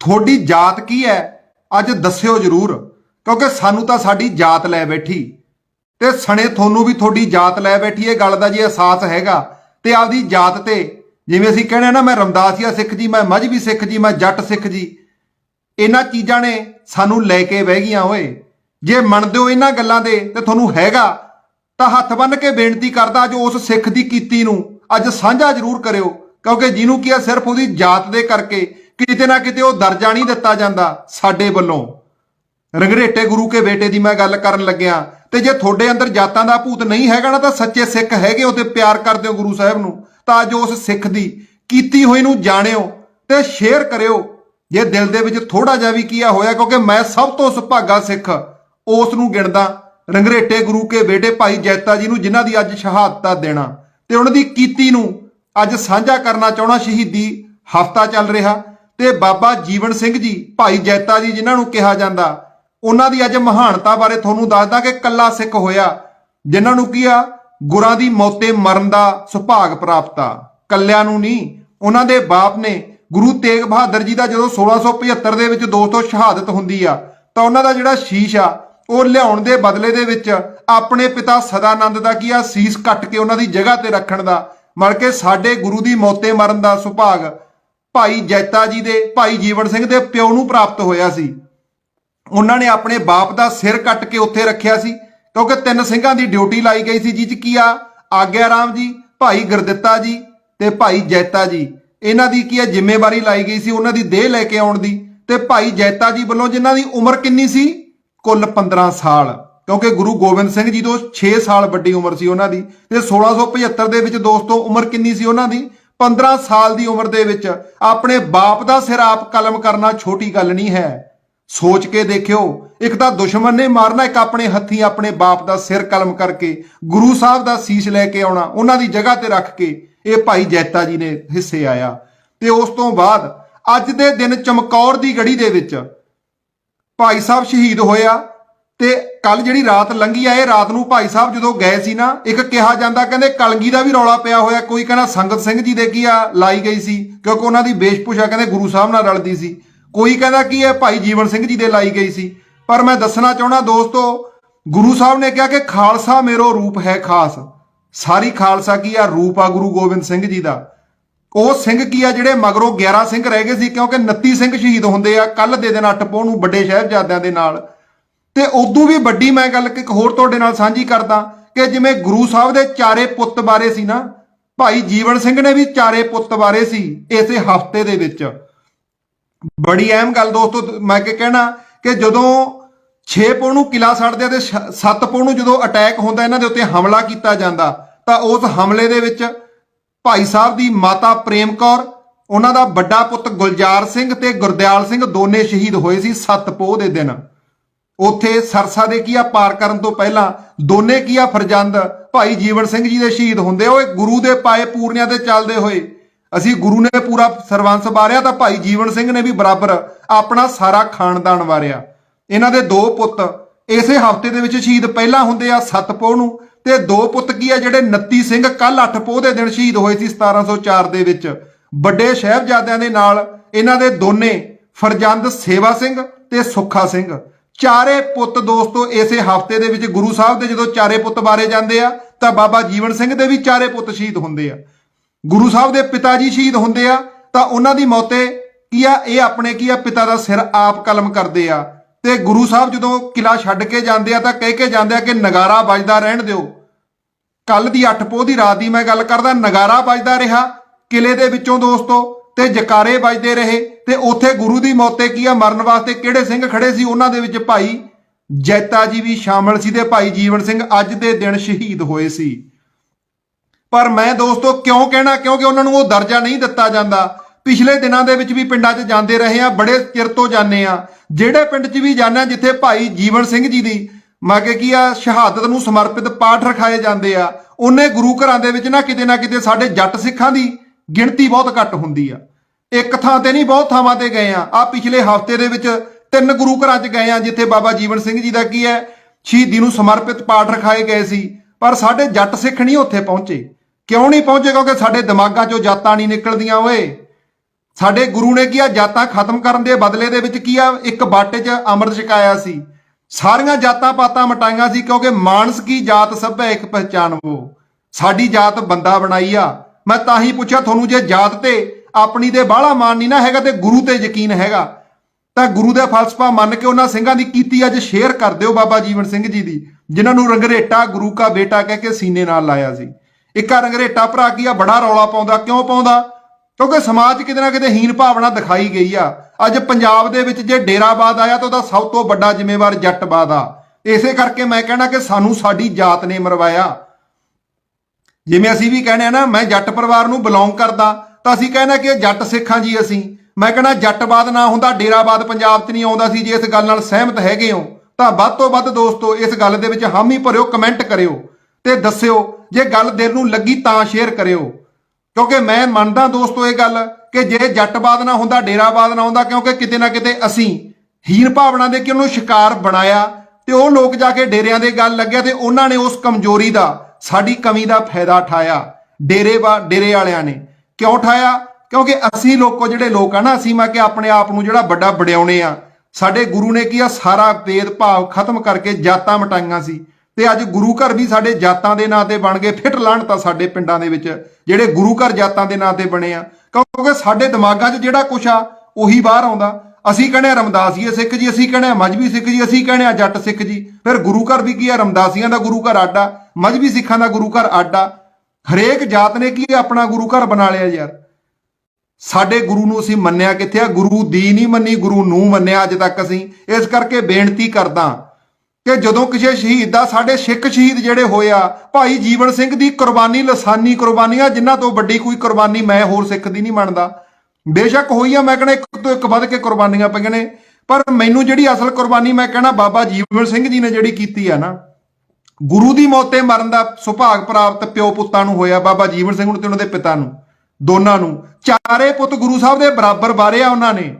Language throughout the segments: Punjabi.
ਤੁਹਾਡੀ ਜਾਤ ਕੀ ਹੈ? ਅੱਜ ਦੱਸਿਓ ਜ਼ਰੂਰ, ਕਿਉਂਕਿ ਸਾਨੂੰ ਤਾਂ ਸਾਡੀ ਜਾਤ ਲੈ ਬੈਠੀ। ਤੇ ਸਣੇ ਤੁਹਾਨੂੰ ਵੀ ਤੁਹਾਡੀ ਜਾਤ ਲੈ ਬੈਠੀ, ਇਹ ਗੱਲ ਦਾ ਜੇ ਅਹਿਸਾਸ ਹੈਗਾ ਤੇ ਆਪਦੀ ਜਾਤ ਤੇ। ਜਿਵੇਂ ਅਸੀਂ ਕਹਿੰਦੇ ਨਾ, ਮੈਂ ਰਮਦਾਸੀਆ ਸਿੱਖ ਜੀ, ਮੈਂ ਮਜ਼ਬੀ ਸਿੱਖ ਜੀ, ਮੈਂ ਜੱਟ ਸਿੱਖ ਜੀ। ਇਹਨਾਂ ਚੀਜ਼ਾਂ ਨੇ ਸਾਨੂੰ ਲੈ ਕੇ ਬਹਿ ਗਈਆਂ ਓਏ। ਜੇ ਮੰਨਦੇ ਹੋ ਇਹਨਾਂ ਗੱਲਾਂ ਦੇ ਤੇ ਤੁਹਾਨੂੰ ਹੈਗਾ, ਤਾਂ ਹੱਥ ਬੰਨ ਕੇ ਬੇਨਤੀ ਕਰਦਾ ਜੋ ਉਸ ਸਿੱਖ ਦੀ ਕੀਤੀ ਨੂੰ ਅੱਜ ਸਾਂਝਾ ਜ਼ਰੂਰ ਕਰਿਓ, ਕਿਉਂਕਿ ਜਿਹਨੂੰ ਕੀ ਆ ਸਿਰਫ ਉਹਦੀ ਜਾਤ ਦੇ ਕਰਕੇ ਕਿਤੇ ਨਾ ਕਿਤੇ ਉਹ ਦਰਜਾ ਨਹੀਂ ਦਿੱਤਾ ਜਾਂਦਾ ਸਾਡੇ ਵੱਲੋਂ। ਰੰਗਰੇਟੇ ਗੁਰੂ ਕੇ ਬੇਟੇ ਦੀ ਮੈਂ ਗੱਲ ਕਰਨ ਲੱਗਿਆ, ਤੇ ਜੇ ਤੁਹਾਡੇ ਅੰਦਰ ਜਾਤਾਂ ਦਾ ਭੂਤ ਨਹੀਂ ਹੈਗਾ ਨਾ ਤਾਂ ਸੱਚੇ ਸਿੱਖ ਹੈਗੇ ਹੋ ਤੇ ਪਿਆਰ ਕਰਦੇ ਹੋ ਗੁਰੂ ਸਾਹਿਬ ਨੂੰ। ਤਾਂ ਅੱਜ ਉਸ ਸਿੱਖ ਦੀ ਕੀਤੀ ਹੋਈ ਨੂੰ ਜਾਣਿਓ ਤੇ ਸ਼ੇਅਰ ਕਰਿਓ। ਜੇ ਦਿਲ ਦੇ ਵਿੱਚ ਥੋੜਾ ਜਿਹਾ ਵੀ ਕੀਆ ਹੋਇਆ ਕਿਉਂਕਿ ਮੈਂ ਸਭ ਤੋਂ ਸੁਭਾਗਾ ਸਿੱਖ, ਉਸ ਨੂੰ ਗਿਣਦਾ। ਰੰਗਰੇਟੇ ਗੁਰੂ ਕੇ ਬੇਟੇ ਭਾਈ ਜੈਤਾ ਜੀ ਨੂੰ ਜਿਨ੍ਹਾਂ ਦੀ ਅੱਜ ਸ਼ਹਾਦਤਾਂ ਦੇਣਾ ਤੇ ਉਹਨਾਂ ਦੀ ਕੀਤੀ ਨੂੰ ਅੱਜ ਸਾਂਝਾ ਕਰਨਾ ਚਾਹਣਾ ਸ਼ਹੀਦੀ ਹਫਤਾ ਚੱਲ ਰਿਹਾ। ਤੇ ਬਾਬਾ ਜੀਵਨ ਸਿੰਘ ਜੀ, ਭਾਈ ਜੈਤਾ ਜੀ ਜਿਨ੍ਹਾਂ ਨੂੰ ਕਿਹਾ ਜਾਂਦਾ, ਉਹਨਾਂ ਦੀ ਅੱਜ ਮਹਾਨਤਾ ਬਾਰੇ ਤੁਹਾਨੂੰ ਦੱਸਦਾ ਕਿ ਕੱਲਾ ਸਿੱਖ ਹੋਇਆ, ਜਿਨ੍ਹਾਂ ਨੂੰ ਕੀ ਆ, ਗੁਰਾਂ ਦੀ ਮੌਤੇ ਮਰਨ ਦਾ ਸੁਭਾਗ ਪ੍ਰਾਪਤ ਆ। ਕੱਲਿਆਂ ਨੂੰ ਨਹੀਂ, ਉਹਨਾਂ ਦੇ ਬਾਪ ਨੇ, ਗੁਰੂ ਤੇਗ ਬਹਾਦਰ ਜੀ ਦਾ ਜਦੋਂ 1675 ਦੇ ਵਿੱਚ ਦੋਸਤੋ ਸ਼ਹਾਦਤ ਹੁੰਦੀ ਆ, ਤਾਂ ਉਹਨਾਂ ਦਾ ਜਿਹੜਾ ਸ਼ੀਸ਼ ਆ, ਉਹ ਲਿਆਉਣ ਦੇ ਬਦਲੇ ਦੇ ਵਿੱਚ ਆਪਣੇ ਪਿਤਾ ਸਦਾਨੰਦ ਦਾ ਕੀ ਆ, ਸੀਸ ਕੱਟ ਕੇ ਉਹਨਾਂ ਦੀ ਜਗ੍ਹਾ ਤੇ ਰੱਖਣ ਦਾ ਮੜ ਕੇ ਸਾਡੇ ਗੁਰੂ ਦੀ ਮੌਤੇ ਮਰਨ ਦਾ ਸੁਭਾਗ ਭਾਈ ਜੈਤਾ ਜੀ ਦੇ, ਭਾਈ ਜੀਵਨ ਸਿੰਘ ਦੇ ਪਿਓ ਨੂੰ ਪ੍ਰਾਪਤ ਹੋਇਆ ਸੀ। ਉਹਨਾਂ ਨੇ ਆਪਣੇ ਬਾਪ ਦਾ ਸਿਰ ਕੱਟ ਕੇ ਉੱਥੇ ਰੱਖਿਆ ਸੀ, ਕਿਉਂਕਿ ਤਿੰਨ ਸਿੰਘਾਂ ਦੀ ਡਿਊਟੀ ਲਾਈ ਗਈ ਸੀ। ਜਿਹ ਕੀ ਆ? ਆਗਿਆ ਰਾਮ ਜੀ, ਭਾਈ ਗੁਰਦਿੱਤਾ ਜੀ ਤੇ ਭਾਈ ਜੈਤਾ ਜੀ। ਇਹਨਾਂ ਦੀ ਕੀ ਆ? ਜ਼ਿੰਮੇਵਾਰੀ ਲਾਈ ਗਈ ਸੀ ਉਹਨਾਂ ਦੀ ਦੇਹ ਲੈ ਕੇ ਆਉਣ ਦੀ। ਤੇ ਭਾਈ ਜੈਤਾ ਜੀ ਵੱਲੋਂ ਜਿਨ੍ਹਾਂ ਦੀ ਉਮਰ ਕਿੰਨੀ ਸੀ? ਕੁੱਲ 15 ਸਾਲ। ਕਿਉਂਕਿ ਗੁਰੂ ਗੋਬਿੰਦ ਸਿੰਘ ਜੀ ਤੋਂ 6 ਸਾਲ ਵੱਡੀ ਉਮਰ ਸੀ ਉਹਨਾਂ ਦੀ। ਤੇ 1675 ਦੇ ਵਿੱਚ ਦੋਸਤੋ, ਉਮਰ ਕਿੰਨੀ ਸੀ ਉਹਨਾਂ ਦੀ? 15 ਸਾਲ ਦੀ ਉਮਰ ਦੇ ਵਿੱਚ ਆਪਣੇ ਬਾਪ ਦਾ ਸਿਰ ਆਪ ਕਲਮ ਕਰਨਾ ਛੋਟੀ ਗੱਲ ਨਹੀਂ ਹੈ। ਸੋਚ ਕੇ ਦੇਖਿਓ, ਇੱਕ ਤਾਂ ਦੁਸ਼ਮਣ ਨੇ ਮਾਰਨਾ, ਇੱਕ ਆਪਣੇ ਹੱਥੀਂ ਆਪਣੇ ਬਾਪ ਦਾ ਸਿਰ ਕਲਮ ਕਰਕੇ ਗੁਰੂ ਸਾਹਿਬ ਦਾ ਸੀਸ ਲੈ ਕੇ ਆਉਣਾ, ਉਹਨਾਂ ਦੀ ਜਗ੍ਹਾ ਤੇ ਰੱਖ ਕੇ ਇਹ ਭਾਈ ਜੈਤਾ ਜੀ ਨੇ ਹਿੱਸੇ ਆਇਆ। ਤੇ ਉਸ ਤੋਂ ਬਾਅਦ ਅੱਜ ਦੇ ਦਿਨ ਚਮਕੌਰ ਦੀ ਗੜੀ ਦੇ ਵਿੱਚ ਭਾਈ ਸਾਹਿਬ ਸ਼ਹੀਦ ਹੋਇਆ ਤੇ ਕੱਲ ਜਿਹੜੀ ਰਾਤ ਲੰਘੀ ਆ, ਇਹ ਰਾਤ ਨੂੰ ਭਾਈ ਸਾਹਿਬ ਜਦੋਂ ਗਏ ਸੀ ਨਾ, ਇੱਕ ਕਿਹਾ ਜਾਂਦਾ, ਕਹਿੰਦੇ ਕਲਗੀ ਦਾ ਵੀ ਰੌਲਾ ਪਿਆ ਹੋਇਆ, ਕੋਈ ਕਹਿੰਦਾ ਸੰਗਤ ਸਿੰਘ ਜੀ ਦੇ ਕੀ ਆ, ਲਾਈ ਗਈ ਸੀ, ਕਿਉਂਕਿ ਉਹਨਾਂ ਦੀ ਵੇਸ਼ਭੂਸ਼ਾ ਕਹਿੰਦੇ ਗੁਰੂ ਸਾਹਿਬ ਨਾਲ ਰਲਦੀ ਸੀ। ਕੋਈ ਕਹਿੰਦਾ ਕੀ ਹੈ ਭਾਈ ਜੀਵਨ ਸਿੰਘ ਜੀ ਦੇ ਲਾਈ ਗਈ ਸੀ। ਪਰ ਮੈਂ ਦੱਸਣਾ ਚਾਹਣਾ ਦੋਸਤੋ, ਗੁਰੂ ਸਾਹਿਬ ਨੇ ਕਿਹਾ ਕਿ ਖਾਲਸਾ ਮੇਰੋ ਰੂਪ ਹੈ ਖਾਸ। ਸਾਰੀ ਖਾਲਸਾ ਕੀ ਆ, ਰੂਪ ਆ ਗੁਰੂ ਗੋਬਿੰਦ ਸਿੰਘ ਜੀ ਦਾ। ਉਹ ਸਿੰਘ ਕੀ ਆ ਜਿਹੜੇ ਮਗਰੋਂ 11 ਸਿੰਘ ਰਹਿ ਗਏ ਸੀ, ਕਿਉਂਕਿ 29 ਸਿੰਘ ਸ਼ਹੀਦ ਹੁੰਦੇ ਆ ਕੱਲ ਦੇ ਦਿਨ 8 ਪੋਹ ਨੂੰ ਵੱਡੇ ਸ਼ਹਿਬਜ਼ਾਦਿਆਂ ਦੇ ਨਾਲ। ਤੇ ਉਦੋਂ ਵੀ ਵੱਡੀ ਮੈਂ ਗੱਲ ਇੱਕ ਹੋਰ ਤੁਹਾਡੇ ਨਾਲ ਸਾਂਝੀ ਕਰਦਾ ਕਿ ਜਿਵੇਂ ਗੁਰੂ ਸਾਹਿਬ ਦੇ ਚਾਰੇ ਪੁੱਤ ਬਾਰੇ ਸੀ ਨਾ, ਭਾਈ ਜੀਵਨ ਸਿੰਘ ਨੇ ਵੀ ਚਾਰੇ ਪੁੱਤ ਬਾਰੇ ਸੀ ਇਸੇ ਹਫ਼ਤੇ ਦੇ ਵਿੱਚ। ਬੜੀ ਅਹਿਮ ਗੱਲ ਦੋਸਤੋ, ਮੈਂ ਕਿ ਕਹਿਣਾ ਕਿ ਜਦੋਂ 6 ਪੌ ਨੂੰ ਕਿਲਾ ਛੱਡਦੇ ਆ ਤੇ 7 ਪੌ ਨੂੰ ਜਦੋਂ ਅਟੈਕ ਹੁੰਦਾ ਇਹਨਾਂ ਦੇ ਉੱਤੇ ਹਮਲਾ ਕੀਤਾ ਜਾਂਦਾ, ਤਾਂ ਉਸ ਹਮਲੇ ਦੇ ਵਿੱਚ ਭਾਈ ਸਾਹਿਬ ਦੀ ਮਾਤਾ ਪ੍ਰੇਮ ਕੌਰ, ਉਹਨਾਂ ਦਾ ਵੱਡਾ ਪੁੱਤ ਗੁਲਜ਼ਾਰ ਸਿੰਘ ਤੇ ਗੁਰਦਿਆਲ ਸਿੰਘ ਦੋਨੇ ਸ਼ਹੀਦ ਹੋਏ ਸੀ 7 ਪੋਹ ਦੇ ਦਿਨ। ਉੱਥੇ ਸਰਸਾ ਦੇ ਕੀ ਆ ਪਾਰ ਕਰਨ ਤੋਂ ਪਹਿਲਾਂ ਦੋਨੇ ਕੀ ਆ ਫਰਜੰਦ ਭਾਈ ਜੀਵਨ ਸਿੰਘ ਜੀ ਦੇ ਸ਼ਹੀਦ ਹੁੰਦੇ ਉਹ ਗੁਰੂ ਦੇ ਪਾਏ ਪੂਰਨਿਆਂ ਤੇ ਚੱਲਦੇ ਹੋਏ। ਅਸੀਂ ਗੁਰੂ ਨੇ ਪੂਰਾ ਸਰਵੰਸ ਵਾਰਿਆ ਤਾਂ ਭਾਈ ਜੀਵਨ ਸਿੰਘ ਨੇ ਵੀ ਬਰਾਬਰ ਆਪਣਾ ਸਾਰਾ ਖਾਨਦਾਨ ਵਾਰਿਆ। ਇਹਨਾਂ ਦੇ ਦੋ ਪੁੱਤ ਇਸੇ ਹਫ਼ਤੇ ਦੇ ਵਿੱਚ ਸ਼ਹੀਦ ਪਹਿਲਾਂ ਹੁੰਦੇ ਆ ਸੱਤ ਪੋਹ ਨੂੰ ਤੇ ਦੋ ਪੁੱਤ ਕੀ ਆ ਜਿਹੜੇ 29 ਸਿੰਘ ਕੱਲ 8 ਪੋਹ ਦੇ ਦਿਨ ਸ਼ਹੀਦ ਹੋਏ ਸੀ 1704 ਦੇ ਵਿੱਚ। ਵੱਡੇ ਸ਼ਹਿਬਜ਼ਾਦਿਆਂ ਦੇ ਨਾਲ ਇਹਨਾਂ ਦੇ ਦੋਨੇ ਫਰਜੰਦ ਸੇਵਾ ਸਿੰਘ ਤੇ ਸੁੱਖਾ ਸਿੰਘ। ਚਾਰੇ ਪੁੱਤ ਦੋਸਤੋ, ਇਸੇ ਹਫ਼ਤੇ ਦੇ ਵਿੱਚ ਗੁਰੂ ਸਾਹਿਬ ਦੇ ਜਦੋਂ ਚਾਰੇ ਪੁੱਤ ਬਾਰੇ ਜਾਂਦੇ ਆ, ਤਾਂ ਬਾਬਾ ਜੀਵਨ ਸਿੰਘ ਦੇ ਵੀ ਚਾਰੇ ਪੁੱਤ ਸ਼ਹੀਦ ਹੁੰਦੇ ਆ। ਗੁਰੂ ਸਾਹਿਬ ਦੇ ਪਿਤਾ ਜੀ ਸ਼ਹੀਦ ਹੁੰਦੇ ਆ, ਤਾਂ ਉਹਨਾਂ ਦੀ ਮੌਤੇ ਕੀ ਆ, ਇਹ ਆਪਣੇ ਕੀ ਆ, ਪਿਤਾ ਦਾ ਸਿਰ ਆਪ ਕਲਮ ਕਰਦੇ ਆ। ਤੇ ਗੁਰੂ ਸਾਹਿਬ ਜਦੋਂ ਕਿਲਾ ਛੱਡ ਕੇ ਜਾਂਦੇ ਆ, ਤਾਂ ਕਹਿ ਕੇ ਜਾਂਦੇ ਆ ਕਿ ਨਗਾਰਾ ਵੱਜਦਾ ਰਹਿਣ ਦਿਓ। ਕੱਲ ਦੀ 8 ਪੋਹ ਦੀ ਰਾਤ ਦੀ ਮੈਂ ਗੱਲ ਕਰਦਾ, ਨਗਾਰਾ ਵੱਜਦਾ ਰਿਹਾ। ਕਿਲੇ ਦੇ ਵਿੱਚੋਂ ਦੋਸਤੋ ਤੇ ਜਕਾਰੇ ਵੱਜਦੇ ਰਹੇ ਤੇ ਉੱਥੇ ਗੁਰੂ ਦੀ ਮੌਤੇ ਕੀ ਆ? ਮਰਨ ਵਾਸਤੇ ਕਿਹੜੇ ਸਿੰਘ ਖੜੇ ਸੀ? ਉਹਨਾਂ ਦੇ ਵਿੱਚ ਭਾਈ ਜੈਤਾ ਜੀ ਵੀ ਸ਼ਾਮਲ ਸੀ ਤੇ ਭਾਈ ਜੀਵਨ ਸਿੰਘ ਅੱਜ ਦੇ ਦਿਨ ਸ਼ਹੀਦ ਹੋਏ ਸੀ। ਪਰ ਮੈਂ ਦੋਸਤੋ ਕਿਉਂ ਕਹਿਣਾ? ਕਿਉਂਕਿ ਉਹਨਾਂ ਨੂੰ ਉਹ ਦਰਜਾ ਨਹੀਂ ਦਿੱਤਾ ਜਾਂਦਾ। ਪਿਛਲੇ ਦਿਨਾਂ ਦੇ ਵਿੱਚ ਵੀ ਪਿੰਡਾਂ 'ਚ ਜਾਂਦੇ ਰਹੇ ਆ, ਬੜੇ ਚਿਰ ਤੋਂ ਜਾਂਦੇ ਆ। ਜਿਹੜੇ ਪਿੰਡ 'ਚ ਵੀ ਜਾਂਦੇ ਜਿੱਥੇ ਭਾਈ ਜੀਵਨ ਸਿੰਘ ਜੀ ਦੀ ਮੈਂ ਕਿ ਕੀ ਆ? ਸ਼ਹਾਦਤ ਨੂੰ ਸਮਰਪਿਤ ਪਾਠ ਰਖਾਏ ਜਾਂਦੇ ਆ, ਉਹਨੇ ਗੁਰੂ ਘਰਾਂ ਦੇ ਵਿੱਚ ਨਾ ਕਿਤੇ ਨਾ ਕਿਤੇ ਸਾਡੇ ਜੱਟ ਸਿੱਖਾਂ ਦੀ ਗਿਣਤੀ ਬਹੁਤ ਘੱਟ ਹੁੰਦੀ ਆ। ਇੱਕ ਥਾਂ ਤੇ ਨਹੀਂ, ਬਹੁਤ ਥਾਵਾਂ ਤੇ ਗਏ ਆ। ਆ ਪਿਛਲੇ ਹਫ਼ਤੇ ਦੇ ਵਿੱਚ ਤਿੰਨ ਗੁਰੂ ਘਰਾਂ 'ਚ ਗਏ ਆ, ਜਿੱਥੇ ਬਾਬਾ ਜੀਵਨ ਸਿੰਘ ਜੀ ਦਾ ਕੀ ਹੈ, ਸ਼ਹੀਦੀ ਨੂੰ ਸਮਰਪਿਤ ਪਾਠ ਰਖਾਏ ਗਏ ਸੀ। ਪਰ ਸਾਡੇ ਜੱਟ ਸਿੱਖ ਨਹੀਂ ਉੱਥੇ ਪਹੁੰਚੇ। ਕਿਉਂ ਨਹੀਂ ਪਹੁੰਚੇ? ਕਿਉਂਕਿ ਸਾਡੇ ਦਿਮਾਗਾਂ 'ਚੋਂ ਜਾਤਾਂ ਨਹੀਂ ਨਿਕਲਦੀਆਂ ਓਏ। ਸਾਡੇ ਗੁਰੂ ਨੇ ਕੀ ਆ, ਜਾਤਾਂ ਖਤਮ ਕਰਨ ਦੇ ਬਦਲੇ ਦੇ ਵਿੱਚ ਕੀ ਆ, ਇੱਕ ਬਾਟੇ 'ਚ ਅੰਮ੍ਰਿਤ ਛਕਾਇਆ ਸੀ। ਸਾਰੀਆਂ ਜਾਤਾਂ ਪਾਤਾਂ ਮਟਾਈਆਂ ਸੀ, ਕਿਉਂਕਿ ਮਾਨਸ ਕੀ ਜਾਤ ਸਭੈ ਇੱਕ ਪਹਿਚਾਨਵੋ ਸਾਡੀ ਜਾਤ ਬੰਦਾ ਬਣਾਈ ਆ। ਮੈਂ ਤਾਂ ਹੀ ਪੁੱਛਿਆ ਤੁਹਾਨੂੰ ਜੇ ਜਾਤ ਤੇ ਆਪਣੀ ਦੇ ਬਾਹਲਾ ਮਾਨ ਨਹੀਂ ਨਾ ਹੈਗਾ ਤੇ ਗੁਰੂ ਤੇ ਯਕੀਨ ਹੈਗਾ। ਤਾਂ ਗੁਰੂ ਦਾ ਫਲਸਫਾ ਮੰਨ ਕੇ ਉਹਨਾਂ ਸਿੰਘਾਂ ਦੀ ਕੀਤੀ ਅੱਜ ਸ਼ੇਅਰ ਕਰ ਦਿਓ ਬਾਬਾ ਜੀਵਨ ਸਿੰਘ ਜੀ ਦੀ, ਜਿਨ੍ਹਾਂ ਨੂੰ ਰੰਗਰੇਟਾ ਗੁਰੂ ਕਾ ਬੇਟਾ ਕਹਿ ਕੇ ਸੀਨੇ ਨਾਲ ਲਾਇਆ ਸੀ। ਇੱਕ ਆ ਰੰਗਰੇਟਾ ਭਰਾ ਕੀ ਆ, ਬੜਾ ਰੌਲਾ ਪਾਉਂਦਾ। ਕਿਉਂ ਪਾਉਂਦਾ? ਕਿਉਂਕਿ ਸਮਾਜ ਕਿਤੇ ਨਾ ਕਿਤੇ ਹੀਨ ਭਾਵਨਾ ਦਿਖਾਈ ਗਈ ਆ। ਅੱਜ ਪੰਜਾਬ ਦੇ ਵਿੱਚ ਜੇ ਡੇਰਾਬਾਦ ਆਇਆ ਤਾਂ ਉਹਦਾ ਸਭ ਤੋਂ ਵੱਡਾ ਜ਼ਿੰਮੇਵਾਰ ਜੱਟਬਾਦ ਆ। ਇਸੇ ਕਰਕੇ ਮੈਂ ਕਹਿਣਾ ਕਿ ਸਾਨੂੰ ਸਾਡੀ ਜਾਤ ਨੇ ਮਰਵਾਇਆ। ਜਿਵੇਂ ਅਸੀਂ ਵੀ ਕਹਿੰਦੇ ਆ ਨਾ, ਮੈਂ ਜੱਟ ਪਰਿਵਾਰ ਨੂੰ ਬਿਲੋਂਗ ਕਰਦਾ, ਤਾਂ ਅਸੀਂ ਕਹਿੰਦੇ ਕਿ ਜੱਟ ਸਿੱਖਾਂ ਜੀ ਅਸੀਂ। ਮੈਂ ਕਹਿੰਦਾ ਜੱਟਵਾਦ ਨਾ ਹੁੰਦਾ ਡੇਰਾਬਾਦ ਪੰਜਾਬ 'ਚ ਨਹੀਂ ਆਉਂਦਾ ਸੀ ਜੇ ਇਸ ਗੱਲ ਨਾਲ ਸਹਿਮਤ ਹੈਗੇ ਹੋ। ਤਾਂ ਵੱਧ ਤੋਂ ਵੱਧ ਦੋਸਤੋ, ਇਸ ਗੱਲ ਦੇ ਵਿੱਚ ਹਾਮੀ ਭਰਿਓ ਕਮੈਂਟ ਕਰਿਓ ਤੇ ਦੱਸਿਓ ਜੇ ਗੱਲ ਦਿਲ ਨੂੰ ਲੱਗੀ ਤਾਂ ਸ਼ੇਅਰ ਕਰਿਓ। ਕਿਉਂਕਿ ਮੈਂ ਮੰਨਦਾ ਦੋਸਤੋ ਇਹ ਗੱਲ ਕਿ ਜੇ ਜੱਟਵਾਦ ਨਾ ਹੁੰਦਾ ਡੇਰਾਬਾਦ ਨਾ ਹੁੰਦਾ, ਕਿਉਂਕਿ ਕਿਤੇ ਨਾ ਕਿਤੇ ਅਸੀਂ ਹੀਨ ਭਾਵਨਾ ਦੇ ਕਿ ਉਹਨੂੰ ਸ਼ਿਕਾਰ ਬਣਾਇਆ ਤੇ ਉਹ ਲੋਕ ਜਾ ਕੇ ਡੇਰਿਆਂ ਦੇ ਗੱਲ ਲੱਗਿਆ ਤੇ ਉਹਨਾਂ ਨੇ ਉਸ ਕਮਜ਼ੋਰੀ ਦਾ ਸਾਡੀ ਕਮੀ ਦਾ ਫਾਇਦਾ ਠਾਇਆ। ਡੇਰੇ ਵਾ, ਡੇਰੇ ਵਾਲਿਆਂ ਨੇ। ਕਿਉਂ ਠਾਇਆ? ਕਿਉਂਕਿ ਅਸੀਂ ਲੋਕੋ ਜਿਹੜੇ ਲੋਕ ਆ ਨਾ, ਅਸੀਂ ਮੈਂ ਕਿ ਆਪਣੇ ਆਪ ਨੂੰ ਜਿਹੜਾ ਵੱਡਾ ਵਡਿਆਉਣੇ ਆ। ਸਾਡੇ ਗੁਰੂ ਨੇ ਕੀ ਆ, ਸਾਰਾ ਭੇਦਭਾਵ ਖਤਮ ਕਰਕੇ ਜਾਤਾਂ ਮਟਾਈਆਂ ਸੀ। ਤੇ ਅੱਜ ਗੁਰੂ ਘਰ ਵੀ ਸਾਡੇ ਜਾਤਾਂ ਦੇ ਨਾਂ ਤੇ ਬਣ ਗਏ ਫਿੱਟ ਲਾਹਣਤਾ ਸਾਡੇ ਪਿੰਡਾਂ ਦੇ ਵਿੱਚ, ਜਿਹੜੇ ਗੁਰੂ ਘਰ ਜਾਤਾਂ ਦੇ ਨਾਂ ਤੇ ਬਣੇ ਆ। ਕਿਉਂਕਿ ਸਾਡੇ ਦਿਮਾਗਾਂ 'ਚ ਜਿਹੜਾ ਕੁਛ ਆ, ਉਹੀ ਬਾਹਰ ਆਉਂਦਾ। ਅਸੀਂ ਕਹਿੰਦੇ ਆ ਰਮਦਾਸੀਏ ਸਿੱਖ ਜੀ, ਅਸੀਂ ਕਹਿੰਦੇ ਆ ਮਜਬੀ ਸਿੱਖ ਜੀ, ਅਸੀਂ ਕਹਿੰਦੇ ਆ ਜੱਟ ਸਿੱਖ ਜੀ। ਫਿਰ ਗੁਰੂ ਘਰ ਵੀ ਕੀ ਆ, ਰਮਦਾਸੀਆਂ ਦਾ ਗੁਰੂ ਘਰ ਆਡਾ। ਮਜਬੀ ਸਿੱਖਾਂ ਦਾ ਗੁਰੂ ਘਰ ਆਡਾ। ਹਰੇਕ ਜਾਤ ਨੇ ਕੀ ਆਪਣਾ ਗੁਰੂ ਘਰ ਬਣਾ ਲਿਆ ਯਾਰ? ਸਾਡੇ ਗੁਰੂ ਨੂੰ ਅਸੀਂ ਮੰਨਿਆ ਕਿੱਥੇ ਆ? ਗੁਰੂ ਦੀ ਨਹੀਂ ਮੰਨੀ, ਗੁਰੂ ਨੂੰ ਮੰਨਿਆ ਅੱਜ ਤੱਕ ਅਸੀਂ। ਇਸ ਕਰਕੇ ਬੇਨਤੀ ਕਰਦਾ ਕਿ ਜਦੋਂ ਕਿਸੇ ਸ਼ਹੀਦ ਦਾ, ਸਾਡੇ ਸਿੱਖ ਸ਼ਹੀਦ ਜਿਹੜੇ ਹੋਇਆ ਭਾਈ ਜੀਵਨ ਸਿੰਘ ਦੀ ਕੁਰਬਾਨੀ, ਲਸਾਨੀ ਕੁਰਬਾਨੀਆਂ ਜਿਨ੍ਹਾਂ ਤੋਂ ਵੱਡੀ ਕੋਈ ਕੁਰਬਾਨੀ ਮੈਂ ਹੋਰ ਸਿੱਖ ਦੀ ਨਹੀਂ ਮੰਨਦਾ। ਬੇਸ਼ੱਕ ਹੋਈ ਆ, ਮੈਂ ਕਹਿੰਦਾ ਇੱਕ ਤੋਂ ਇੱਕ ਵੱਧ ਕੇ ਕੁਰਬਾਨੀਆਂ ਪਈਆਂ ਨੇ। ਪਰ ਮੈਨੂੰ ਜਿਹੜੀ ਅਸਲ ਕੁਰਬਾਨੀ ਮੈਂ ਕਹਿਣਾ ਬਾਬਾ ਜੀਵਨ ਸਿੰਘ ਜੀ ਨੇ ਜਿਹੜੀ ਕੀਤੀ ਆ ਨਾ ਗੁਰੂ ਦੀ ਮੌਤ ਤੇ ਮਰਨ ਦਾ ਸੁਭਾਗ ਪ੍ਰਾਪਤ ਪਿਓ ਪੁੱਤਾਂ ਨੂੰ ਹੋਇਆ ਬਾਬਾ ਜੀਵਨ ਸਿੰਘ ਨੂੰ ਤੇ ਉਹਨਾਂ ਦੇ ਪਿਤਾ ਨੂੰ, ਦੋਨਾਂ ਨੂੰ। ਚਾਰੇ ਪੁੱਤ ਗੁਰੂ ਸਾਹਿਬ ਦੇ ਬਰਾਬਰ ਵਾਰਿਆ ਉਹਨਾਂ ਨੇ।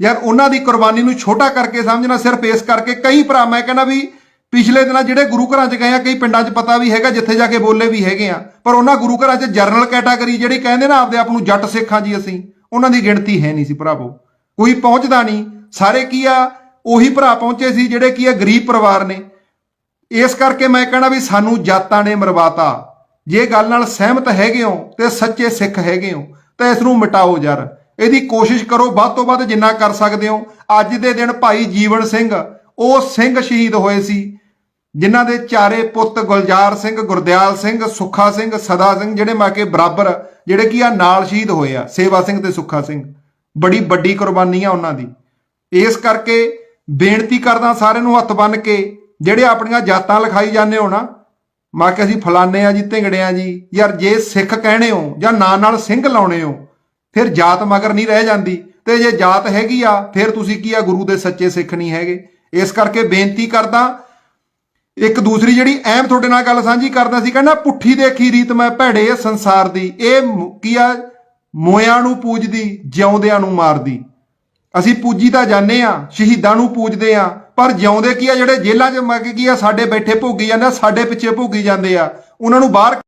ਯਾਰ ਉਹਨਾਂ ਦੀ ਕੁਰਬਾਨੀ ਨੂੰ ਛੋਟਾ ਕਰਕੇ ਸਮਝਣਾ ਸਿਰਫ ਇਸ ਕਰਕੇ ਕਈ ਭਰਾ ਮੈਂ ਕਹਿੰਦਾ ਵੀ ਪਿਛਲੇ ਦਿਨਾਂ ਜਿਹੜੇ ਗੁਰੂ ਘਰਾਂ 'ਚ ਗਏ ਆ, ਕਈ ਪਿੰਡਾਂ 'ਚ ਪਤਾ ਵੀ ਹੈਗਾ, ਜਿੱਥੇ ਜਾ ਕੇ ਬੋਲੇ ਵੀ ਹੈਗੇ ਆ। ਪਰ ਉਹਨਾਂ ਗੁਰੂ ਘਰਾਂ 'ਚ ਜਰਨਲ ਕੈਟਾਗਰੀ ਜਿਹੜੀ ਕਹਿੰਦੇ ਨਾ ਆਪਦੇ ਆਪ ਨੂੰ ਜੱਟ ਸਿੱਖਾਂ ਜੀ ਅਸੀਂ, ਉਹਨਾਂ ਦੀ ਗਿਣਤੀ ਹੈ ਨਹੀਂ ਸੀ ਭਰਾਵੋ। ਕੋਈ ਪਹੁੰਚਦਾ ਨਹੀਂ। ਸਾਰੇ ਕੀ ਆ, ਉਹੀ ਭਰਾ ਪਹੁੰਚੇ ਸੀ ਜਿਹੜੇ ਕੀ ਆ, ਗਰੀਬ ਪਰਿਵਾਰ ਨੇ। ਇਸ ਕਰਕੇ ਮੈਂ ਕਹਿਣਾ ਵੀ ਸਾਨੂੰ ਜਾਤਾਂ ਨੇ ਮਰਵਾਤਾ। ਜੇ ਗੱਲ ਨਾਲ ਸਹਿਮਤ ਹੈਗੇ ਹੋ ਤੇ ਸੱਚੇ ਸਿੱਖ ਹੈਗੇ ਹੋ, ਤਾਂ ਇਸ ਨੂੰ ਮਿਟਾਓ ਯਾਰ ਇਹਦੀ ਕੋਸ਼ਿਸ਼ ਕਰੋ, ਵੱਧ ਤੋਂ ਵੱਧ ਜਿੰਨਾ ਕਰ ਸਕਦੇ ਹੋ। ਅੱਜ ਦੇ ਦਿਨ ਭਾਈ ਜੀਵਨ ਸਿੰਘ, ਉਹ ਸਿੰਘ ਸ਼ਹੀਦ ਹੋਏ ਸੀ, ਜਿਨ੍ਹਾਂ ਦੇ ਚਾਰੇ ਪੁੱਤ ਗੁਲਜ਼ਾਰ ਸਿੰਘ, ਗੁਰਦਿਆਲ ਸਿੰਘ, ਸੁੱਖਾ ਸਿੰਘ, ਸਦਾ ਸਿੰਘ, ਜਿਹੜੇ ਮਾ ਕੇ ਬਰਾਬਰ, ਜਿਹੜੇ ਕੀ ਆ ਨਾਲ ਸ਼ਹੀਦ ਹੋਏ ਆ, ਸੇਵਾ ਸਿੰਘ ਤੇ ਸੁੱਖਾ ਸਿੰਘ। ਬੜੀ ਵੱਡੀ ਕੁਰਬਾਨੀ ਆ ਉਹਨਾਂ ਦੀ। ਇਸ ਕਰਕੇ ਬੇਨਤੀ ਕਰਦਾ ਸਾਰਿਆਂ ਨੂੰ ਹੱਥ ਬੰਨ ਕੇ ਜਿਹੜੇ ਆਪਣੀਆਂ ਜਾਤਾਂ ਲਿਖਾਈ ਜਾਂਦੇ ਹੋ ਨਾ, ਮਾ ਕਿ ਅਸੀਂ ਫਲਾਣੇ ਆ ਜੀ ਢਿੰਗੜੇ ਆ ਜੀ, ਯਾਰ ਜੇ ਸਿੱਖ ਕਹਿਣੇ ਹੋ ਜਾਂ ਨਾਂ ਨਾਲ ਸਿੰਘ ਲਾਉਣੇ ਹੋ, ਫਿਰ ਜਾਤ ਮਗਰ ਨਹੀਂ ਰਹਿ ਜਾਂਦੀ। ਤੇ ਜੇ ਜਾਤ ਹੈਗੀ ਆ, ਫਿਰ ਤੁਸੀਂ ਕੀ ਆ, ਗੁਰੂ ਦੇ ਸੱਚੇ ਸਿੱਖ ਨਹੀਂ ਹੈਗੇ। ਇਸ ਕਰਕੇ ਬੇਨਤੀ ਕਰਦਾ, ਇੱਕ ਦੂਸਰੀ ਜਿਹੜੀ ਅਹਿਮ ਤੁਹਾਡੇ ਨਾਲ ਗੱਲ ਸਾਂਝੀ ਕਰਦਾ ਸੀ, ਕਹਿੰਦਾ ਪੁੱਠੀ ਦੇਖੀ ਰੀਤ ਮੈਂ ਭੈੜੇ ਸੰਸਾਰ ਦੀ, ਇਹ ਕੀ ਆ, ਮੋਇਆਂ ਨੂੰ ਪੂਜਦੀ, ਜਿਉਂਦਿਆਂ ਨੂੰ ਮਾਰਦੀ। ਅਸੀਂ ਪੂਜੀ ਤਾਂ ਜਾਂਦੇ ਆ, ਸ਼ਹੀਦਾਂ ਨੂੰ ਪੂਜਦੇ ਆ ਪਰ ਜਿਉਂਦੇ ਕੀ ਆ ਜਿਹੜੇ ਜੇਲ੍ਹਾਂ 'ਚ ਮੱਗ ਕੀ ਆ, ਸਾਡੇ ਬੈਠੇ ਭੋਗੀ ਜਾਂਦੇ ਆ, ਸਾਡੇ ਪਿੱਛੇ ਭੋਗੀ ਜਾਂਦੇ ਆ। ਉਹਨਾਂ ਨੂੰ ਬਾਹਰ